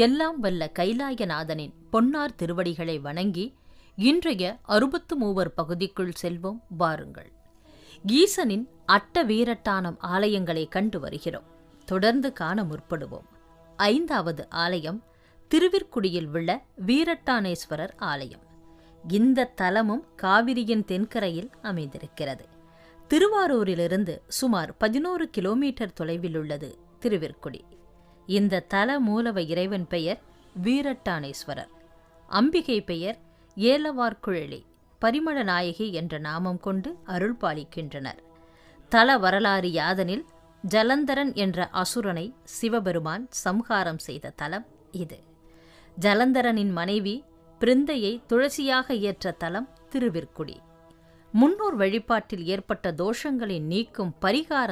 எல்லாம் வல்ல கைலாயநாதனின் பொன்னார் திருவடிகளை வணங்கி இன்றைய அறுபத்து மூவர் பகுதிக்குள் செல்வோம் வாருங்கள். ஈசனின் அட்ட வீரட்டானம் ஆலயங்களை கண்டு வருகிறோம். தொடர்ந்து காண முற்படுவோம். ஐந்தாவது ஆலயம் திருவிற்குடியில் உள்ள வீரட்டானேஸ்வரர் ஆலயம். இந்த தலமும் காவிரியின் தென்கரையில் அமைந்திருக்கிறது. திருவாரூரிலிருந்து சுமார் பதினோரு கிலோமீட்டர் தொலைவில் உள்ளது திருவிற்குடி. இந்த தல மூலவ இறைவன் பெயர் வீரட்டானேஸ்வரர். அம்பிகை பெயர் ஏலவார்குழலி பரிமள நாயகி என்ற நாமம் கொண்டு அருள் பாலிக்கின்றனர். தல வரலாறு யாதனில் ஜலந்தரன் என்ற அசுரனை சிவபெருமான் சம்ஹாரம் செய்த தலம் இது. ஜலந்தரனின் மனைவி பிருந்தையை துளசியாக ஏற்ற தலம் திருவிற்குடி. முன்னோர் வழிபாட்டில் ஏற்பட்ட தோஷங்களை நீக்கும் பரிகார